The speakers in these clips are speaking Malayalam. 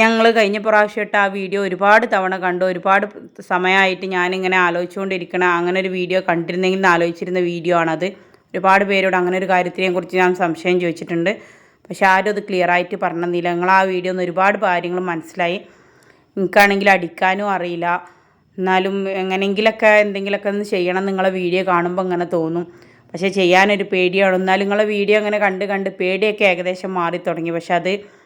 ഞങ്ങൾ കഴിഞ്ഞ പ്രാവശ്യം ഇട്ട ആ വീഡിയോ ഒരുപാട് തവണ കണ്ടു. ഒരുപാട് സമയമായിട്ട് ഞാനിങ്ങനെ ആലോചിച്ചുകൊണ്ടിരിക്കണ അങ്ങനെ ഒരു വീഡിയോ കണ്ടിരുന്നെങ്കിൽ ആലോചിച്ചിരുന്ന വീഡിയോ ആണത്. ഒരുപാട് പേരോട് അങ്ങനെ ഒരു കാര്യത്തിനെക്കുറിച്ച് ഞാൻ സംശയം ചോദിച്ചിട്ടുണ്ട്. പക്ഷെ ആരും അത് ക്ലിയർ ആയിട്ട് പറഞ്ഞില്ല. നിങ്ങൾ ആ വീഡിയോ ഒന്ന് ഒരുപാട് കാര്യങ്ങൾ മനസ്സിലായി. എനിക്കാണെങ്കിൽ അടിക്കാനും അറിയില്ല. എന്നാലും എങ്ങനെയെങ്കിലൊക്കെ എന്തെങ്കിലുമൊക്കെ ഒന്ന് ചെയ്യണം നിങ്ങളെ വീഡിയോ കാണുമ്പോൾ അങ്ങനെ തോന്നും. പക്ഷേ ചെയ്യാനൊരു പേടിയാണ്. എന്നാലും നിങ്ങളെ വീഡിയോ അങ്ങനെ കണ്ട് കണ്ട് പേടിയൊക്കെ ഏകദേശം മാറി തുടങ്ങി പക്ഷെ അത്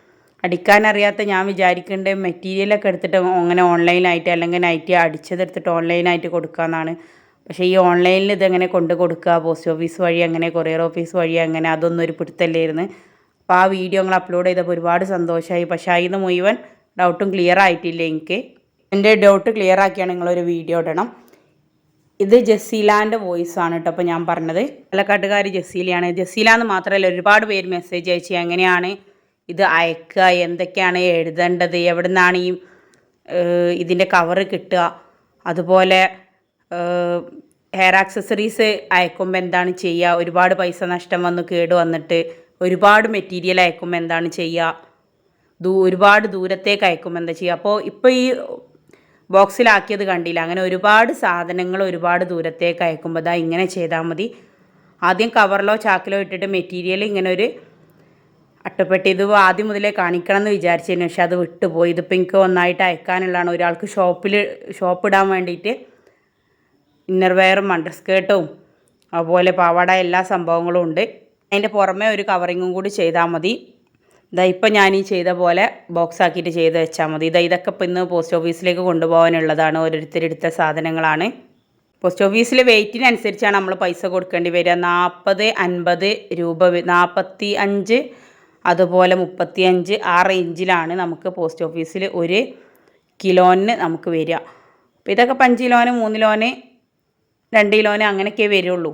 അടിക്കാനറിയാത്ത ഞാൻ വിചാരിക്കേണ്ട മെറ്റീരിയലൊക്കെ എടുത്തിട്ട് അങ്ങനെ ഓൺലൈനായിട്ട് അല്ലെങ്കിൽ നൈറ്റ് അടിച്ചതെടുത്തിട്ട് ഓൺലൈനായിട്ട് കൊടുക്കാമെന്നാണ് പക്ഷേ ഈ ഓൺലൈനിൽ ഇതെങ്ങനെ കൊണ്ട് കൊടുക്കുക പോസ്റ്റ് ഓഫീസ് വഴി അങ്ങനെ കൊറിയർ ഓഫീസ് വഴി അങ്ങനെ അതൊന്നും ഒരു പിടുത്തല്ലായിരുന്നു അപ്പോൾ ആ വീഡിയോ നിങ്ങൾ അപ്ലോഡ് ചെയ്തപ്പോൾ ഒരുപാട് സന്തോഷമായി. പക്ഷേ അതിന് മുഴുവൻ ഡൗട്ടും ക്ലിയർ ആയിട്ടില്ല എനിക്ക്. എന്റെ ഡൗട്ട് ക്ലിയർ ആക്കിയാണ് നിങ്ങളൊരു വീഡിയോ ഇടണം. ഇത് ജസീലാന്റെ വോയിസ് ആണ് കേട്ടോ അപ്പോൾ ഞാൻ പറഞ്ഞത്. പാലക്കാട്ടുകാർ ജസീലയാണ്. ജസീല എന്ന് മാത്രമല്ല ഒരുപാട് പേര് മെസ്സേജ് അയച്ചു. എങ്ങനെയാണ് ഇത് അയക്കുക എന്തൊക്കെയാണ് എഴുതേണ്ടത് എവിടെ നിന്നാണ് ഈ ഇതിന്റെ കവറ് കിട്ടുക. അതുപോലെ ഹെയർ ആക്സസറീസ് അയക്കുമ്പോൾ എന്താണ് ചെയ്യുക? ഒരുപാട് പൈസ നഷ്ടം വന്ന് കേട് വന്നിട്ട് ഒരുപാട് മെറ്റീരിയൽ അയക്കുമ്പോൾ എന്താണ് ചെയ്യുക? ദൂ ഒരുപാട് ദൂരത്തേക്ക് അയക്കുമ്പോൾ എന്താ ചെയ്യുക? അപ്പോൾ ഇപ്പോൾ ഈ ബോക്സിലാക്കിയത് കണ്ടില്ല. അങ്ങനെ ഒരുപാട് സാധനങ്ങൾ ഒരുപാട് ദൂരത്തേക്ക് അയക്കുമ്പോൾ ദാ ഇങ്ങനെ ചെയ്താൽ മതി. ആദ്യം കവറിലോ ചാക്കിലോ ഇട്ടിട്ട് മെറ്റീരിയൽ ഇങ്ങനെ ഒരു അട്ടപ്പെട്ടി ഇത് ആദ്യം മുതലേ കാണിക്കണം എന്ന് വിചാരിച്ചതിന് പക്ഷെ അത് വിട്ടുപോയി. ഇതിപ്പോൾ എനിക്ക് ഒന്നായിട്ട് അയക്കാനുള്ളതാണ്. ഒരാൾക്ക് ഷോപ്പിൽ ഷോപ്പ് ഇടാൻ വേണ്ടിയിട്ട് ഇന്നർ വെയറും അണ്ടർ സ്കേർട്ടും അതുപോലെ പാവാട എല്ലാ സംഭവങ്ങളും ഉണ്ട്. അതിന്റെ പുറമേ ഒരു കവറിങ്ങും കൂടി ചെയ്താൽ മതി. ഇതാ ഇപ്പം ഞാൻ ഈ ചെയ്ത പോലെ ബോക്സ് ആക്കിയിട്ട് ചെയ്ത് വെച്ചാൽ മതി. ഇതാ ഇതൊക്കെ ഇപ്പം ഇന്ന് പോസ്റ്റ് ഓഫീസിലേക്ക് കൊണ്ടുപോകാനുള്ളതാണ്. ഓരോരുത്തരെടുത്ത സാധനങ്ങളാണ്. പോസ്റ്റ് ഓഫീസിൽ വെയിറ്റിനനുസരിച്ചാണ് നമ്മൾ പൈസ കൊടുക്കേണ്ടി വരിക. നാൽപ്പത് അൻപത് രൂപ നാൽപ്പത്തി അഞ്ച് അതുപോലെ മുപ്പത്തി അഞ്ച് ആ റേഞ്ചിലാണ് നമുക്ക് പോസ്റ്റ് ഓഫീസിൽ ഒരു കിലോന് നമുക്ക് വരിക. അപ്പോൾ ഇതൊക്കെ ഇപ്പം അഞ്ച് കിലോന് മൂന്ന് കിലോന് രണ്ട് കിലോന് അങ്ങനെയൊക്കെ വരുള്ളൂ.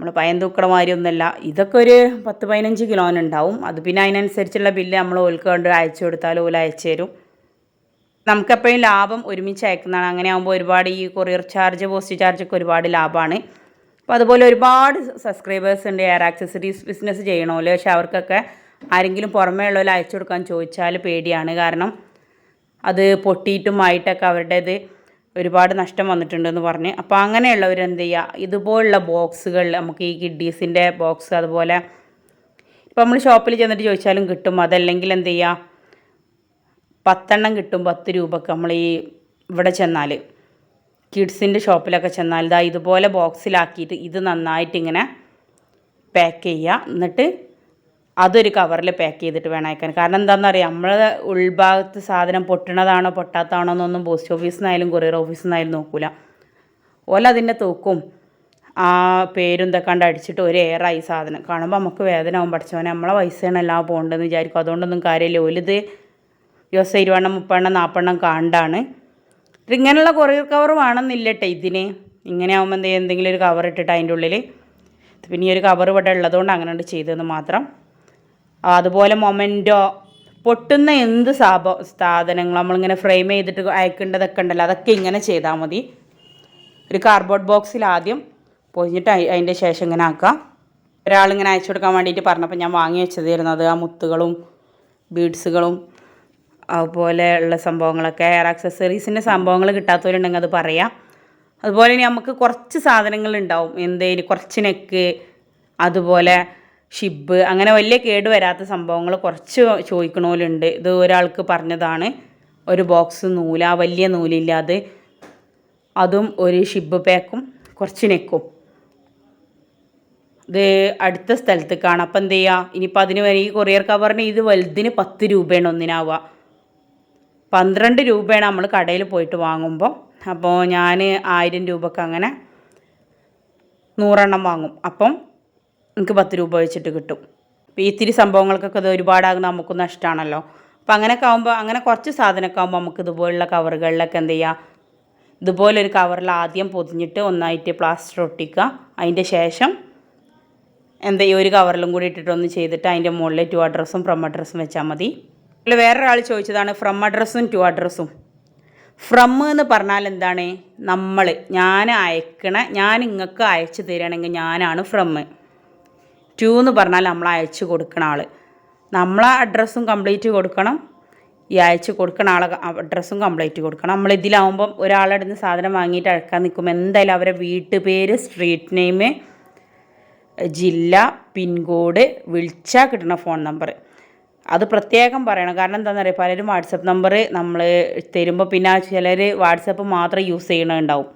നമ്മൾ പയം തൂക്കണ മാതിരിയൊന്നുമല്ല ഇതൊക്കെ ഒരു പത്ത് പതിനഞ്ച് കിലോന് ഉണ്ടാവും. അത് പിന്നെ അതിനനുസരിച്ചുള്ള ബില്ല് നമ്മൾ ഓൽക്ക് കണ്ട് അയച്ചു കൊടുത്താൽ ഓല അയച്ചു തരും. നമുക്കെപ്പോഴും ലാഭം ഒരുമിച്ച് അയക്കുന്നതാണ്. അങ്ങനെ ആകുമ്പോൾ ഒരുപാട് ഈ കൊറിയർ ചാർജ് പോസ്റ്റ് ചാർജൊക്കെ ഒരുപാട് ലാഭമാണ്. അപ്പോൾ അതുപോലെ ഒരുപാട് സബ്സ്ക്രൈബേഴ്സ് ഉണ്ട് എയർ ആക്സസറീസ് ബിസിനസ് ചെയ്യണമല്ലോ പക്ഷേ അവർക്കൊക്കെ ആരെങ്കിലും പുറമേ ഉള്ളവർ അയച്ചു കൊടുക്കാൻ ചോദിച്ചാൽ പേടിയാണ്. കാരണം അത് പൊട്ടിയിട്ടുമായിട്ടൊക്കെ അവരുടേത് ഒരുപാട് നഷ്ടം വന്നിട്ടുണ്ടെന്ന് പറഞ്ഞ്. അപ്പോൾ അങ്ങനെയുള്ളവർ എന്ത് ചെയ്യുക ഇതുപോലുള്ള ബോക്സുകൾ നമുക്ക് ഈ കിഡ്ഡീസിന്റെ ബോക്സ് അതുപോലെ ഇപ്പോൾ നമ്മൾ ഷോപ്പിൽ ചെന്നിട്ട് ചോദിച്ചാലും കിട്ടും. അതല്ലെങ്കിൽ എന്ത് ചെയ്യുക പത്തെണ്ണം കിട്ടും പത്ത് രൂപക്ക് നമ്മൾ ഈ ഇവിടെ ചെന്നാൽ കിഡ്സിന്റെ ഷോപ്പിലൊക്കെ ചെന്നാൽ ഇതാ ഇതുപോലെ ബോക്സിലാക്കിയിട്ട് ഇത് നന്നായിട്ട് ഇങ്ങനെ പാക്ക് ചെയ്യുക എന്നിട്ട് അതൊരു കവറിൽ പാക്ക് ചെയ്തിട്ട് വേണം അയക്കാൻ. കാരണം എന്താണെന്ന് അറിയാം നമ്മളെ ഉൾഭാഗത്ത് സാധനം പൊട്ടണതാണോ പൊട്ടാത്തതാണോ എന്നൊന്നും പോസ്റ്റ് ഓഫീസിൽ നിന്നായാലും കൊറിയർ ഓഫീസിൽ നിന്നായാലും നോക്കില്ല ഓല അതിന്റെ തൂക്കും. ആ പേരും ഇതൊക്കെ കണ്ട് അടിച്ചിട്ട് ഒരു ഏറായി സാധനം. കാണുമ്പോൾ നമുക്ക് വേദന ആവും പഠിച്ചവനെ നമ്മളെ പൈസയാണ് എല്ലാം പോകേണ്ടതെന്ന് വിചാരിക്കും. അതുകൊണ്ടൊന്നും കാര്യമില്ല. ഒലിത് ദിവസം ഇരുപണ്ണം മുപ്പെണ്ണം നാപ്പെണ്ണം കാണ്ടാണ്. ഇങ്ങനെയുള്ള കൊറിയർ കവർ വേണമെന്നില്ല കേട്ടോ ഇതിന്. ഇങ്ങനെ ആകുമ്പോൾ എന്ത് എന്തെങ്കിലും ഒരു കവർ ഇട്ടിട്ട് അതിന്റെ ഉള്ളിൽ പിന്നെ ഈ ഒരു കവർ ഇവിടെ ഉള്ളതുകൊണ്ട് അങ്ങനെ ചെയ്തതെന്ന് മാത്രം. അതുപോലെ മൊമെന്റോ പൊട്ടുന്ന എന്ത് സാപ സാധനങ്ങൾ നമ്മളിങ്ങനെ ഫ്രെയിം ചെയ്തിട്ട് അയക്കേണ്ടതൊക്കെ ഉണ്ടല്ലോ അതൊക്കെ ഇങ്ങനെ ചെയ്താൽ മതി. ഒരു കാർഡ്ബോർഡ് ബോക്സിൽ ആദ്യം പൊതിഞ്ഞിട്ട് അതിന്റെ ശേഷം ഇങ്ങനെ ആക്കാം. ഒരാളിങ്ങനെ അയച്ചു കൊടുക്കാൻ വേണ്ടിയിട്ട് പറഞ്ഞപ്പോൾ ഞാൻ വാങ്ങി വെച്ചതായിരുന്നു. അത് ആ മുത്തുകളും ബീഡ്സുകളും അതുപോലെ ഉള്ള സംഭവങ്ങളൊക്കെ ഹെയർ ആക്സസറീസിന്റെ സംഭവങ്ങൾ കിട്ടാത്തവരുണ്ടെങ്കിൽ അത് പറയാം. അതുപോലെ ഇനി നമുക്ക് കുറച്ച് സാധനങ്ങളുണ്ടാവും. എന്തേലും കുറച്ച് നെക്ക് അതുപോലെ ഷിബ് അങ്ങനെ വലിയ കേട് വരാത്ത സംഭവങ്ങൾ കുറച്ച് ചോദിക്കണോലുണ്ട്. ഇത് ഒരാൾക്ക് പറഞ്ഞതാണ് ഒരു ബോക്സ് നൂല വലിയ നൂലില്ലാതെ അതും. ഒരു ഷിബ് പാക്കും കുറച്ച് നെക്കും. ഇത് അടുത്ത സ്ഥലത്ത് കാണാം അപ്പം എന്ത് ചെയ്യുക ഇനിയിപ്പോൾ അതിന് വരെ ഈ കൊറിയർ കവറിന് ഇത് വലുതിന് പത്ത് രൂപയാണ് ഒന്നിനാവുക. പന്ത്രണ്ട് രൂപയാണ് നമ്മൾ കടയിൽ പോയിട്ട് വാങ്ങുമ്പോൾ അപ്പോൾ ഞാൻ ആയിരം രൂപക്ക് അങ്ങനെ നൂറെണ്ണം വാങ്ങും. അപ്പം എനിക്ക് പത്ത് രൂപ വെച്ചിട്ട് കിട്ടും. അപ്പോൾ ഇത്തിരി സംഭവങ്ങൾക്കൊക്കെ ഇത് ഒരുപാടാകുന്ന നമുക്ക് നഷ്ടമാണല്ലോ അപ്പോൾ അങ്ങനെയൊക്കെ ആകുമ്പോൾ അങ്ങനെ കുറച്ച് സാധനമൊക്കെ ആകുമ്പോൾ നമുക്ക് ഇതുപോലുള്ള കവറുകളിലൊക്കെ എന്ത് ചെയ്യുക ഇതുപോലൊരു കവറിൽ ആദ്യം പൊതിഞ്ഞിട്ട് ഒന്നായിട്ട് പ്ലാസ്റ്റർ ഒട്ടിക്കുക. അതിന്റെ ശേഷം എന്താ ഒരു കവറിലും കൂടി ഇട്ടിട്ടൊന്ന് ചെയ്തിട്ട് അതിന്റെ മുകളിൽ ടു അഡ്രസ്സും ഫ്രം അഡ്രസ്സും വെച്ചാൽ മതി. അല്ല വേറൊരാൾ ചോദിച്ചതാണ് ഫ്രം അഡ്രസ്സും ടു അഡ്രസ്സും. ഫ്രം എന്ന് പറഞ്ഞാൽ എന്താണ്? നമ്മൾ ഞാൻ അയക്കണ ഞാൻ നിങ്ങൾക്ക് അയച്ചു തരികയാണെങ്കിൽ ഞാനാണ് ഫ്രം. ടു എന്ന് പറഞ്ഞാൽ നമ്മൾ അയച്ചു കൊടുക്കണ ആൾ നമ്മളെ അഡ്രസ്സും കംപ്ലീറ്റ് കൊടുക്കണം. ഈ അയച്ചു കൊടുക്കണ ആളെ അഡ്രസ്സും കംപ്ലീറ്റ് കൊടുക്കണം. നമ്മൾ ഇതിലാവുമ്പം ഒരാളുടെ നിന്ന് സാധനം വാങ്ങിയിട്ട് അഴക്കാൻ നിൽക്കുമ്പോൾ എന്തായാലും അവരെ വീട്ടുപേര് സ്ട്രീറ്റ് നെയിം ജില്ല പിൻകോഡ് വിളിച്ചാൽ കിട്ടുന്ന ഫോൺ നമ്പർ അത് പ്രത്യേകം പറയണം. കാരണം എന്താണെന്ന് അറിയാം പലരും വാട്സപ്പ് നമ്പർ നമ്മൾ തരുമ്പോൾ പിന്നെ ചിലർ വാട്സപ്പ് മാത്രം യൂസ് ചെയ്യണുണ്ടാവും.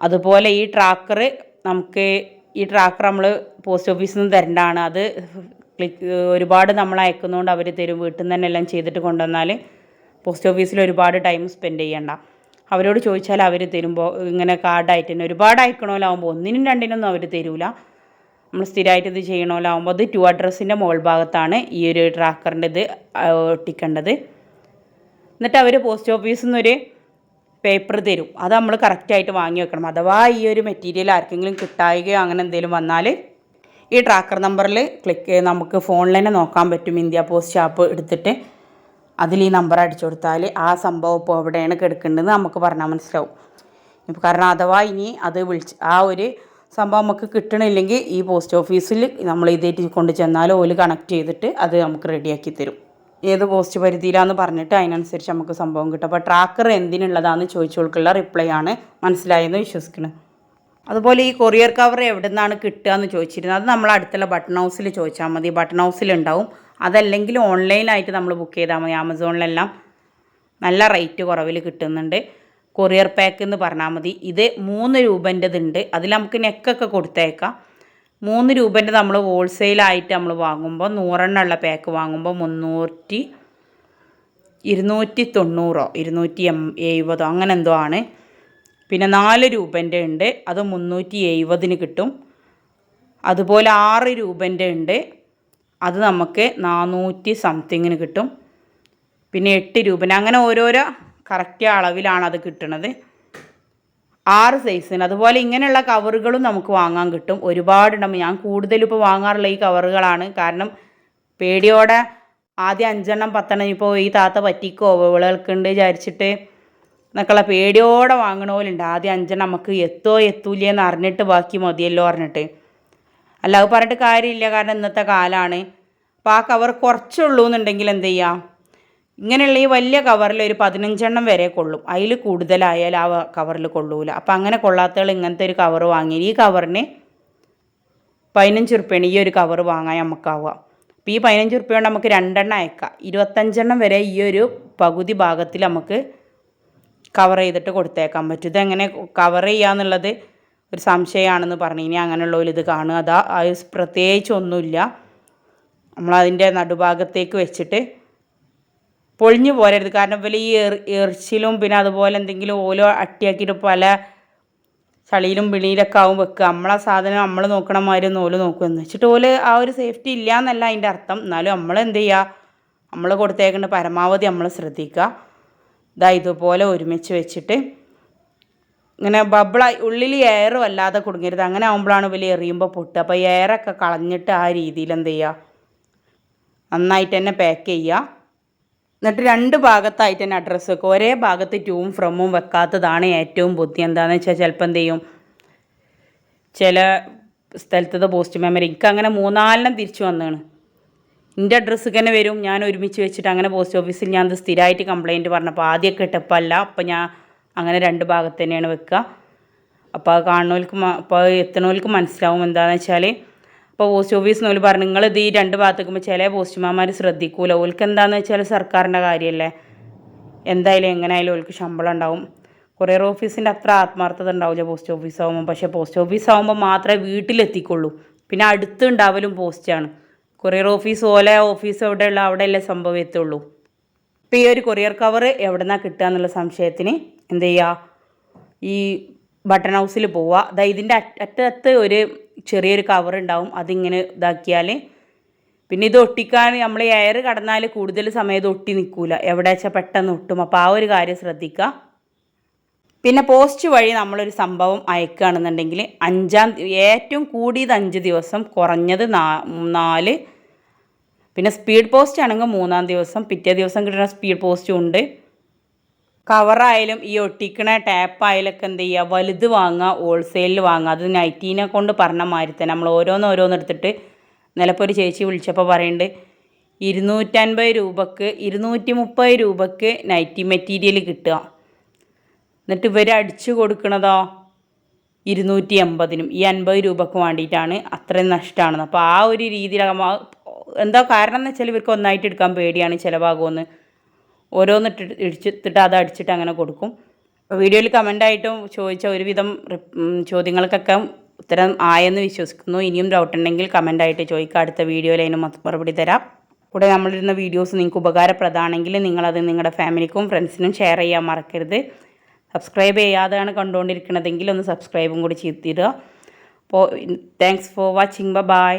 അതുപോലെ ഈ ട്രാക്കർ നമുക്ക് ഈ ട്രാക്കർ നമ്മൾ പോസ്റ്റ് ഓഫീസിൽ നിന്ന് തരേണ്ടതാണ് അത് ക്ലിക്ക് ഒരുപാട് നമ്മൾ അയക്കുന്നതുകൊണ്ട് അവർ തരും. വീട്ടിൽ നിന്ന് തന്നെ എല്ലാം ചെയ്തിട്ട് കൊണ്ടുവന്നാൽ പോസ്റ്റ് ഓഫീസിൽ ഒരുപാട് ടൈം സ്പെൻഡ് ചെയ്യണ്ട. അവരോട് ചോദിച്ചാൽ അവർ തരുമ്പോൾ ഇങ്ങനെ കാർഡായിട്ട് തന്നെ. ഒരുപാട് അയക്കണമല്ലാവുമ്പോൾ ഒന്നിനും രണ്ടിനൊന്നും അവർ തരൂല. നമ്മൾ സ്ഥിരമായിട്ട് ഇത് ചെയ്യണമല്ലാവുമ്പോൾ അത് ടു അഡ്രസ്സിന്റെ മുകൾ ഭാഗത്താണ് ഈ ഒരു ട്രാക്കറിന്റെ ഇത് ഒട്ടിക്കേണ്ടത്. എന്നിട്ട് അവർ പോസ്റ്റ് ഓഫീസിൽ നിന്നൊരു പേപ്പർ തരും. അത് നമ്മൾ കറക്റ്റായിട്ട് വാങ്ങി വെക്കണം. അഥവാ ഈ ഒരു മെറ്റീരിയൽ ആർക്കെങ്കിലും കിട്ടായികയോ അങ്ങനെ എന്തെങ്കിലും വന്നാൽ ഈ ട്രാക്കർ നമ്പറിൽ ക്ലിക്ക് നമുക്ക് ഫോണിൽ തന്നെ നോക്കാൻ പറ്റും. ഇന്ത്യ പോസ്റ്റ് ആപ്പ് എടുത്തിട്ട് അതിൽ ഈ നമ്പർ അടിച്ചു കൊടുത്താൽ ആ സംഭവം ഇപ്പോൾ എവിടെയാണ് കിടക്കേണ്ടതെന്ന് നമുക്ക് പറഞ്ഞാൽ മനസ്സിലാവും. ഇപ്പോൾ കാരണം അഥവാ ഇനി അത് വിളിച്ച് ആ ഒരു സംഭവം നമുക്ക് കിട്ടണില്ലെങ്കിൽ ഈ പോസ്റ്റ് ഓഫീസിൽ നമ്മൾ ഇതേറ്റ് കൊണ്ട് ചെന്നാൽ ഓൽ കണക്ട് ചെയ്തിട്ട് അത് നമുക്ക് റെഡിയാക്കി തരും. ഏത് പോസ്റ്റ് പരിധിയിലാന്ന് പറഞ്ഞിട്ട് അതിനനുസരിച്ച് നമുക്ക് സംഭവം കിട്ടും. അപ്പോൾ ട്രാക്കർ എന്തിനുള്ളതാണെന്ന് ചോദിച്ചവർക്കുള്ള റിപ്ലൈ ആണ് മനസ്സിലായെന്ന് വിശ്വസിക്കുന്നു അതുപോലെ ഈ കൊറിയർ കവർ എവിടെ നിന്നാണ് കിട്ടുക എന്ന് ചോദിച്ചിരുന്നത്. അത് നമ്മൾ അടുത്തുള്ള ബട്ടൺ ഹൗസിൽ ചോദിച്ചാൽ മതി. ബട്ടൺ ഹൗസിൽ ഉണ്ടാവും അതല്ലെങ്കിൽ ഓൺലൈനായിട്ട് നമ്മൾ ബുക്ക് ചെയ്താൽ മതി. ആമസോണിലെല്ലാം നല്ല റേറ്റ് കുറവിൽ കിട്ടുന്നുണ്ട്. കൊറിയർ പാക്ക് എന്ന് പറഞ്ഞാൽ മതി. ഇത് മൂന്ന് രൂപന്റെതുണ്ട്. അതിൽ നമുക്ക് നെക്കൊക്കെ കൊടുത്തേക്കാം. മൂന്ന് രൂപേന്റെ നമ്മൾ ഹോൾസെയിലായിട്ട് നമ്മൾ വാങ്ങുമ്പോൾ നൂറെണ്ണമുള്ള പാക്ക് വാങ്ങുമ്പോൾ മുന്നൂറ്റി ഇരുന്നൂറ്റി തൊണ്ണൂറോ ഇരുന്നൂറ്റി എം എഴുപതോ അങ്ങനെ എന്തോ ആണ്. പിന്നെ നാല് രൂപേന്റെ ഉണ്ട് അത് മുന്നൂറ്റി എഴുപതിന് കിട്ടും. അതുപോലെ ആറ് രൂപേന്റെ ഉണ്ട് അത് നമുക്ക് നാനൂറ്റി സംതിങ്ങിന് കിട്ടും. പിന്നെ എട്ട് രൂപന് അങ്ങനെ ഓരോരോ കറക്റ്റ് അളവിലാണ് അത് കിട്ടുന്നത് ആറ് സൈസിന് അതുപോലെ ഇങ്ങനെയുള്ള കവറുകളും നമുക്ക് വാങ്ങാൻ കിട്ടും. ഒരുപാടുണ്ടാകും ഞാൻ കൂടുതലും ഇപ്പോൾ വാങ്ങാറുള്ള ഈ കവറുകളാണ് കാരണം പേടിയോടെ ആദ്യം അഞ്ചെണ്ണം പത്തെണ്ണം ഇപ്പോൾ ഈ താത്ത പറ്റിക്കോ വിളകൾക്കുണ്ട് വിചാരിച്ചിട്ട് എന്നൊക്കെയുള്ള പേടിയോടെ വാങ്ങണ പോലെ ഉണ്ട് ആദ്യം അഞ്ചെണ്ണം നമുക്ക് എത്തോ എത്തൂലേന്ന് അറിഞ്ഞിട്ട് ബാക്കി മതിയല്ലോ പറഞ്ഞിട്ട്. അല്ല അത് പറഞ്ഞിട്ട് കാര്യമില്ല. കാരണം ഇന്നത്തെ കാലമാണ് അപ്പോൾ ആ കവർ കുറച്ചുള്ളൂ എന്നുണ്ടെങ്കിൽ എന്ത് ചെയ്യാം? ഇങ്ങനെയുള്ള ഈ വലിയ കവറിൽ ഒരു പതിനഞ്ചെണ്ണം വരെ കൊള്ളും. അതിൽ കൂടുതലായാൽ ആ കവറിൽ കൊള്ളൂല. അപ്പം അങ്ങനെ കൊള്ളാത്തകൾ ഇങ്ങനത്തെ ഒരു കവർ വാങ്ങി. ഈ കവറിന് പതിനഞ്ച് റുപ്യാണ് ഈ ഒരു കവർ വാങ്ങാൻ നമുക്കാവുക. അപ്പോൾ ഈ പതിനഞ്ച് റുപ്യ കൊണ്ട് നമുക്ക് രണ്ടെണ്ണം അയക്കാം. ഇരുപത്തഞ്ചെണ്ണം വരെ ഈ ഒരു പകുതി ഭാഗത്തിൽ നമുക്ക് കവർ ചെയ്തിട്ട് കൊടുത്തേക്കാൻ പറ്റും. ഇതെങ്ങനെ കവർ ചെയ്യാന്നുള്ളത് ഒരു സംശയമാണെന്ന് പറഞ്ഞു. ഇനി അങ്ങനെയുള്ള ഒരു ഇത് കാണുക. അതാ പ്രത്യേകിച്ചൊന്നുമില്ല നമ്മളതിന്റെ നടുഭാഗത്തേക്ക് വെച്ചിട്ട് പൊളിഞ്ഞു പോരരുത്. കാരണം ഇവർ ഈ എറിച്ചിലും പിന്നെ അതുപോലെ എന്തെങ്കിലും ഓലോ അട്ടിയാക്കിയിട്ട് പല ചളിയിലും വിളിയിലൊക്കെ ആവും വെക്കുക. നമ്മളെ സാധനം നമ്മൾ നോക്കണ മാതിരി ഒന്ന് ഓൽ നോക്കുമെന്ന് വെച്ചിട്ട് ഓൽ ആ ഒരു സേഫ്റ്റി ഇല്ല എന്നല്ല അതിന്റെ അർത്ഥം. എന്നാലും നമ്മൾ എന്ത് ചെയ്യുക? നമ്മൾ കൊടുത്തേക്കേണ്ട പരമാവധി നമ്മൾ ശ്രദ്ധിക്കുക. ഇതാ ഇതുപോലെ ഒരുമിച്ച് വെച്ചിട്ട് ഇങ്ങനെ ബബിളായി ഉള്ളിൽ എയർ വല്ലാതെ കുടുങ്ങരുത്. അങ്ങനെ ആകുമ്പോഴാണ് വലിയ എറിയുമ്പോൾ പൊട്ടുക. അപ്പോൾ എയറൊക്കെ കളഞ്ഞിട്ട് ആ രീതിയിൽ എന്ത് ചെയ്യുക? നന്നായിട്ട് തന്നെ പാക്ക് ചെയ്യുക. എന്നിട്ട് രണ്ട് ഭാഗത്തായിട്ട് തന്നെ അഡ്രസ്സ് വെക്കുക ഒരേ ഭാഗത്ത് ടൂവും ഫ്രമ്മും വെക്കാത്തതാണ് ഏറ്റവും ബുദ്ധി. എന്താണെന്ന് വെച്ചാൽ ചിലപ്പോൾ എന്ത് ചെയ്യും? ചില സ്ഥലത്തത് പോസ്റ്റ് മെമ്മറി എനിക്ക് അങ്ങനെ മൂന്നാലെണ്ണം തിരിച്ചു വന്നതാണ് എന്റെ അഡ്രസ്സ് തന്നെ വരും. ഞാൻ ഒരുമിച്ച് വെച്ചിട്ട് അങ്ങനെ പോസ്റ്റ് ഓഫീസിൽ ഞാൻ അത് സ്ഥിരമായിട്ട് കംപ്ലയിന്റ് പറഞ്ഞപ്പോൾ ആദ്യമൊക്കെ ഇട്ടപ്പോൾ അല്ല അപ്പോൾ ഞാൻ അങ്ങനെ രണ്ട് ഭാഗത്ത് തന്നെയാണ് വെക്കുക അപ്പോൾ അത് കാണുന്നവർക്ക് അപ്പോൾ എത്തുന്നവർക്ക് മനസ്സിലാവും എന്താണെന്ന് വെച്ചാൽ ഇപ്പോൾ പോസ്റ്റ് ഓഫീസ് നിന്ന് പറഞ്ഞു നിങ്ങൾ ഇത് ഈ രണ്ട് ഭാഗത്ത് നിൽക്കുമ്പോൾ ചില പോസ്റ്റ്മാന്മാർ ശ്രദ്ധിക്കൂല. ഓൽക്ക് എന്താണെന്ന് വെച്ചാൽ സർക്കാരിന്റെ കാര്യമല്ലേ എന്തായാലും എങ്ങനെയായാലും ഓൽക്ക് ശമ്പളം ഉണ്ടാവും. കൊറിയർ ഓഫീസിന്റെ അത്ര ആത്മാർത്ഥത ഉണ്ടാവില്ല പോസ്റ്റ് ഓഫീസ് ആകുമ്പോൾ പക്ഷേ പോസ്റ്റ് ഓഫീസ് ആകുമ്പോൾ മാത്രമേ വീട്ടിലെത്തിക്കുള്ളൂ. പിന്നെ അടുത്ത് ഉണ്ടാവലും പോസ്റ്റാണ്. കൊറിയർ ഓഫീസ് ഓലെ ഓഫീസ് എവിടെയുള്ള അവിടെയല്ലേ സംഭവം എത്തുള്ളൂ. ഇപ്പോൾ ഈ ഒരു കൊറിയർ കവർ എവിടെ നിന്നാണ് കിട്ടുക എന്നുള്ള സംശയത്തിന് എന്ത് ചെയ്യുക ഈ ബട്ടൺ ഹൗസിൽ പോവുക അതായത് ഇതിന്റെ അറ്റത്ത് ഒരു ചെറിയൊരു കവർ ഉണ്ടാവും. അതിങ്ങനെ ഇതാക്കിയാൽ പിന്നെ ഇത് ഒട്ടിക്കാൻ നമ്മൾ എയർ കടന്നാൽ കൂടുതൽ സമയം ഇത് ഒട്ടി നിൽക്കില്ല എവിടെ വെച്ചാൽ പെട്ടെന്ന് ഒട്ടും. അപ്പോൾ ആ ഒരു കാര്യം ശ്രദ്ധിക്കുക പിന്നെ പോസ്റ്റ് വഴി നമ്മളൊരു സംഭവം അയക്കുകയാണെന്നുണ്ടെങ്കിൽ അഞ്ചാം ഏറ്റവും കൂടിയത് അഞ്ച് ദിവസം കുറഞ്ഞത് നാല്. പിന്നെ സ്പീഡ് പോസ്റ്റ് ആണെങ്കിൽ മൂന്നാം ദിവസം പിറ്റേ ദിവസം കിട്ടുന്ന സ്പീഡ് പോസ്റ്റും ഉണ്ട്. കവറായാലും ഈ ഒട്ടിക്കണ ടാപ്പായാലൊക്കെ എന്ത് ചെയ്യുക വലുത് വാങ്ങുക ഹോൾസെയിലിൽ വാങ്ങുക. അത് നൈറ്റീനെ കൊണ്ട് പറഞ്ഞ മാതിരി തന്നെ. നമ്മൾ ഓരോന്ന് ഓരോന്ന് എടുത്തിട്ട് നിലപ്പോൾ ഒരു ചേച്ചി വിളിച്ചപ്പോൾ പറയുന്നുണ്ട് ഇരുന്നൂറ്റൻപത് രൂപക്ക് ഇരുന്നൂറ്റി മുപ്പത് രൂപക്ക് നൈറ്റി മെറ്റീരിയൽ കിട്ടുക. എന്നിട്ട് ഇവർ അടിച്ചു കൊടുക്കണതോ? ഇരുന്നൂറ്റി എൺപതിനും ഈ അൻപത് രൂപക്ക് വേണ്ടിയിട്ടാണ് അത്രയും നഷ്ടമാണ് അപ്പോൾ ആ ഒരു രീതിയിലാകുമ്പോൾ എന്താ കാരണം എന്ന് വെച്ചാൽ ഇവർക്ക് ഒന്നായിട്ട് എടുക്കാൻ പേടിയാണ് ചിലവാകുമെന്ന്. ഓരോന്നിട്ട് ഇടിച്ചിട്ട് അത് അടിച്ചിട്ട് അങ്ങനെ കൊടുക്കും. വീഡിയോയിൽ കമന്റായിട്ടും ചോദിച്ച ഒരുവിധം ചോദ്യങ്ങൾക്കൊക്കെ ഉത്തരം ആയെന്ന് വിശ്വസിക്കുന്നു. ഇനിയും ഡൗട്ട് ഉണ്ടെങ്കിൽ കമന്റായിട്ട് ചോദിക്കുക അടുത്ത വീഡിയോയിൽ അതിന് മറുപടി തരാം. കൂടെ നമ്മളിരുന്ന വീഡിയോസ് നിങ്ങൾക്ക് ഉപകാരപ്രദമാണെങ്കിൽ നിങ്ങളത് നിങ്ങളുടെ ഫാമിലിക്കും ഫ്രണ്ട്സിനും ഷെയർ ചെയ്യാൻ മറക്കരുത്. സബ്സ്ക്രൈബ് ചെയ്യാതെയാണ് കണ്ടുകൊണ്ടിരിക്കുന്നതെങ്കിൽ ഒന്ന് സബ്സ്ക്രൈബും കൂടി ചെയ്തിടുക. അപ്പോൾ താങ്ക്സ് ഫോർ വാച്ചിങ് ബൈ